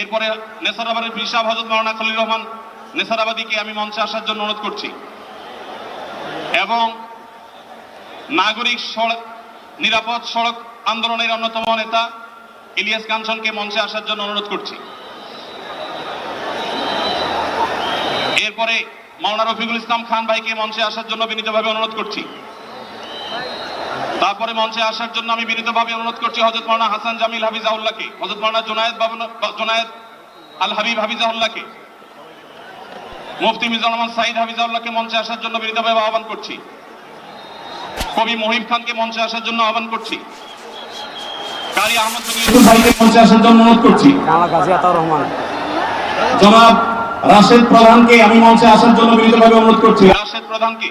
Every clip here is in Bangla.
এরপরে নেসারাবাদের বিশাব হজরত মাওলানা খলিল রহমান নেসারাবাদীকে আমি মঞ্চে আসার জন্য অনুরোধ করছি। এবং নাগরিক সড়ক নিরাপদ সড়ক আন্দোলনের অন্যতম নেতা ইলিয়াস কাঞ্চনকে মঞ্চে আসার জন্য অনুরোধ করছি। এরপরে মাওলানা রফিকুল ইসলাম খান ভাইকে মঞ্চে আসার জন্য বিনীতভাবে অনুরোধ করছি। তারপরে মঞ্চে আসার জন্য আমি বিনীতভাবে অনুরোধ করছি হজরত মাওলানা হাসান জামিল হাফিজাউল্লাহকে হজরত মাওলানা জুনায়েদ বাবু জুনায়েদ আল হাবিব হাফিজাউল্লাহকে মুফতি মিজানুর রহমান সাইদ হাফিজাউল্লাহকে মঞ্চে আসার জন্য বিনীতভাবে আহ্বান করছি। কবি মহিব খানকে মঞ্চে আসার জন্য আহ্বান করছি। কারি আহমদ ভাইকে মঞ্চে আসার জন্য অনুরোধ করছি। কালা গাজী আতাউর রহমান। জনাব রাশেদ প্রধানকে আমি মঞ্চে আসার জন্য বিনীতভাবে অনুরোধ করছি। রাশেদ প্রধানকে।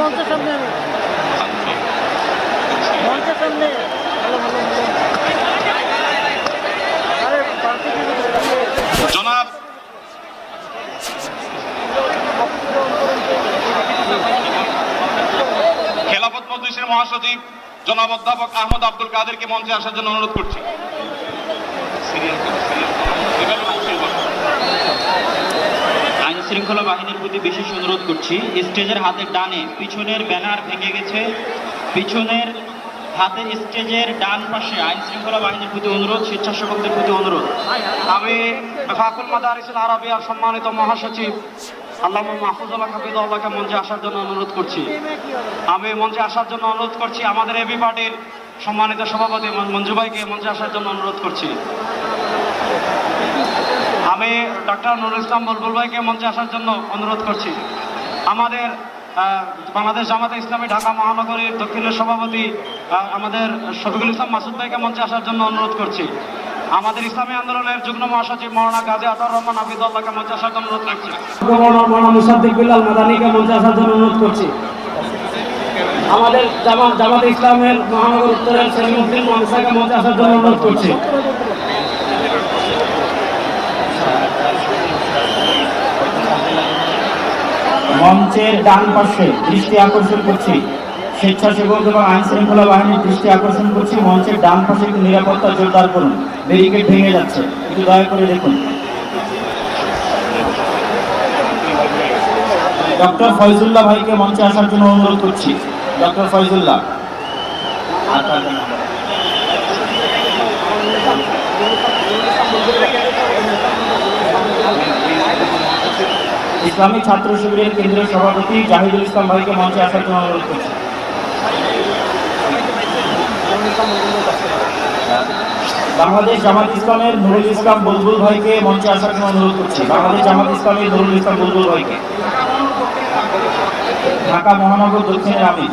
মঞ্চের সামনে জনাব। খেলাফত মজলিসের মহাসচিব জনাব অধ্যাপক আহমদ আব্দুল কাদেরকে মঞ্চে আসার জন্য অনুরোধ করছি। আইন শৃঙ্খলা বাহিনীর প্রতি বিশেষ অনুরোধ করছি। স্টেজের হাতের ডানে পিছনের ব্যানার ভেঙে গেছে। পিছনের হাতের স্টেজের ডান পাশে আইন শৃঙ্খলা বাহিনীর প্রতি অনুরোধ, স্বেচ্ছাসেবকদের প্রতি অনুরোধ। আমি ফাকুল মাদারিসুল আরবিয়ার সম্মানিত মহাসচিব আল্লামা মাহফুজুল্লাহ হাফিজুল্লাহকে মঞ্চে আসার জন্য অনুরোধ করছি। আমি মঞ্চে আসার জন্য অনুরোধ করছি, আমাদের এবি পার্টির সম্মানিত সভাপতি মঞ্জু ভাইকে মঞ্চে আসার জন্য অনুরোধ করছি। আমি ডক্টর নুরুল ইসলাম বুলবুল ভাইকে মঞ্চে আসার জন্য অনুরোধ করছি। আমাদের বাংলাদেশ জামাতে ইসলামী ঢাকা মহানগরীর দক্ষিণের সভাপতি আমাদের শফিকুল ইসলাম মাসুদ ভাইকে মঞ্চে আসার জন্য অনুরোধ করছি। আমাদের ইসলামী আন্দোলনের যুগ্ম মহাসচিব মৌলানা গাজী আতার রহমান হাফিজুল্লাহকে মঞ্চে আসার জন্য অনুরোধ করছি। মঞ্চে আসার জন্য অনুরোধ করছি। আমাদের জামাত জামাত ইসলামের মহানগর উত্তরের সেলিমুদ্দিন মহাসাকে মঞ্চে আসার জন্য অনুরোধ করছি। মঞ্চের ডান পাশে দৃষ্টি আকর্ষণ করছি। স্বেচ্ছাসেবক এবং আইন শৃঙ্খলা বাহিনীর দৃষ্টি আকর্ষণ করছি। মঞ্চের ডান পাশে একটু নিরাপত্তা জোরদার করুন। ব্যারিকেড ভেঙে যাচ্ছে। একটু দয়া করে দেখুন। ডক্টর ফয়জুল্লাহ ভাইকে মঞ্চে আসার জন্য অনুরোধ করছি। ডক্টর ফয়জুল্লাহ। ইসলামী ছাত্র শিবিরের কেন্দ্রীয় সভাপতি জাহিদুল ইসলাম ভাইকে মঞ্চে আসার জন্য অনুরোধ করছি। বাংলাদেশ জামাত ইসলামের নুরুল ইসলাম বুলবুল ভাইকে মঞ্চে আসার জন্য অনুরোধ করছি। বাংলাদেশ জামাত ইসলামের নুরুল ইসলাম বুলবুল ভাইকে। ঢাকা মহানগর দক্ষিণের আমির।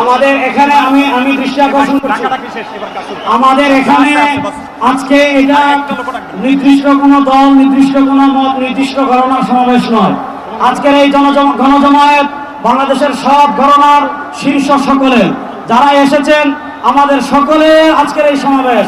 আমাদের এখানে আমি আমি দৃষ্টি আকর্ষণ করছি। আমাদের এখানে আজকে এটা নির্দিষ্ট কোনো দল নির্দিষ্ট কোনো মত নির্দিষ্ট ঘটনার সমাবেশ নয়। আজকের এই গণজমায়েত বাংলাদেশের সব ঘটনার শীর্ষ সকলে যারা এসেছেন আমাদের সকলে আজকের এই সমাবেশ।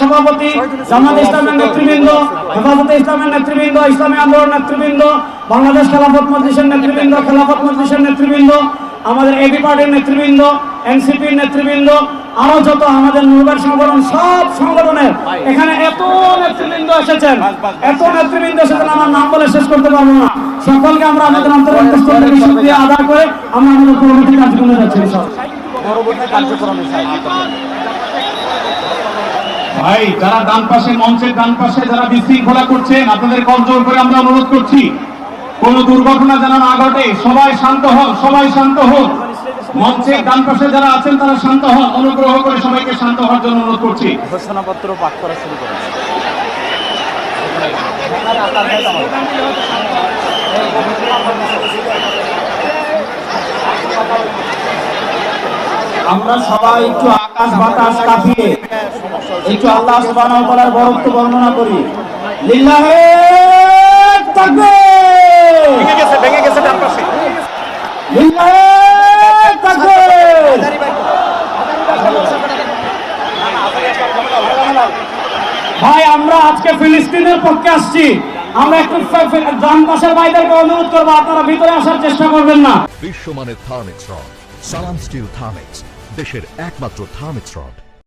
সভাপতি, জামাত ইসলামের নেতৃবৃন্দ, হেফাজতে ইসলামের নেতৃবৃন্দ, ইসলামী আন্দোলন নেতৃবৃন্দ, বাংলাদেশ খেলাফত মজলিসের নেতৃবৃন্দ, খেলাফত মজলিসের নেতৃবৃন্দ, আমাদের এবি পার্টির নেতৃবৃন্দ এনসিপির নেতৃবৃন্দ আরও যত আমাদের নুরবার সংগঠন সব সংগঠনের এখানে এত নেতৃবৃন্দ এসেছেন। এত নেতৃবৃন্দ এসেছেন আমার নাম বলে শেষ করতে পারব না। সকলকে আমরা আমাদের অন্তর্গত স্তর আদায় করে আমরা আমাদের পরবর্তী কার্যক্রমে যাচ্ছি। ভাই যারা ডান পাশে মঞ্চের ডান পাশে যারা বিশৃঙ্খলা করছেন আপনাদের কন্ট্রোল করে আমরা অনুরোধ করছি। কোনো দুর্ঘটনা যেন না ঘটে সবাই শান্ত হোক সবাই শান্ত হোক মঞ্চের ডান পাশে যারা আছেন তারা শান্ত হন। অনুগ্রহ করে সবাইকে শান্ত হওয়ার জন্য অনুরোধ করছি। ঘোষণাপত্র পাঠ করা শুরু করেন। আমরা সবাই একটু আকাশ বাতাস কাঁপিয়ে একটু আল্লাহ সুবহানাহু ওয়া তাআলার বরত্ব বর্ণনা করি। লিল্লাহে তাকবীর ভেঙে গেছে ভেঙে গেছে ডান পাশে লিল্লাহে তাকবীর ভাই আমরা আজকে ফিলিস্তিনের পক্ষে আসছি। আমরা একটু পাশের ভাইদেরকে অনুরোধ করব, আপনারা ভিতরে আসার চেষ্টা করবেন না। বিশ্বমানের Thermex rod, Salam steel Thermex, দেশের একমাত্র থার্মিক্স রড।